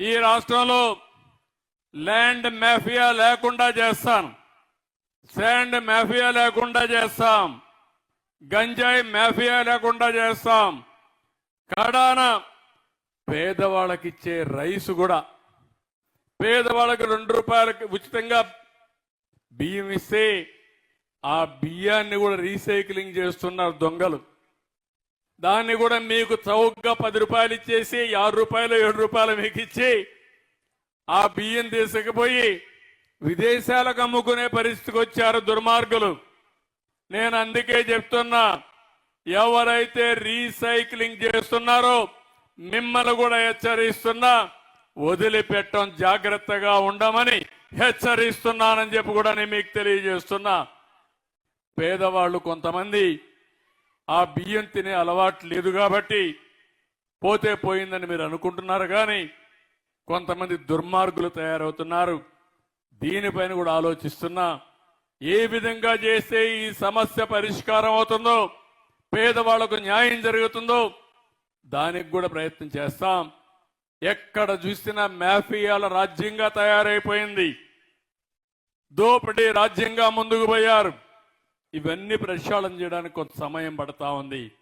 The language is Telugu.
ఈ రాష్ట్రంలో ల్యాండ్ మాఫియా లేకుండా చేస్తాం. శాండ్ మాఫియా లేకుండా చేస్తాం. గంజాయి మాఫియా లేకుండా చేస్తాం. కడాన పేదవాళ్ళకి ఇచ్చే రైసు కూడా పేదవాళ్ళకి రెండు రూపాయలకి ఉచితంగా బియ్యం ఇస్తే ఆ బియ్యాన్ని కూడా రీసైక్లింగ్ చేస్తున్నారు దొంగలు. దాన్ని కూడా మీకు చౌకగా పది రూపాయలు ఇచ్చేసి ఆరు రూపాయలు ఏడు రూపాయలు మీకు ఇచ్చి ఆ బియ్యం తీసుకుపోయి విదేశాలకు అమ్ముకునే పరిస్థితికి వచ్చారు దుర్మార్గులు. నేను అందుకే చెప్తున్నా ఎవరైతే రీసైక్లింగ్ చేస్తున్నారో మిమ్మల్ని కూడా హెచ్చరిస్తున్నా వదిలిపెట్టం జాగ్రత్తగా ఉండమని హెచ్చరిస్తున్నానని చెప్పి కూడా నేను మీకు తెలియజేస్తున్నా. పేదవాళ్ళు కొంతమంది ఆ బియ్యం తినే అలవాటు లేదు కాబట్టి పోతే పోయిందని మీరు అనుకుంటున్నారు కానీ కొంతమంది దుర్మార్గులు తయారవుతున్నారు. దీనిపైన కూడా ఆలోచిస్తున్నా. ఏ విధంగా చేస్తే ఈ సమస్య పరిష్కారం అవుతుందో పేదవాళ్ళకు న్యాయం జరుగుతుందో దానికి కూడా ప్రయత్నం చేస్తాం. ఎక్కడ చూసినా మాఫియాల రాజ్యంగా తయారైపోయింది. దోపిడీ రాజ్యంగా ముందుకు పోయారు. ఇవన్నీ ప్రక్షాళన చేయడానికి కొంత సమయం పడతా ఉంది.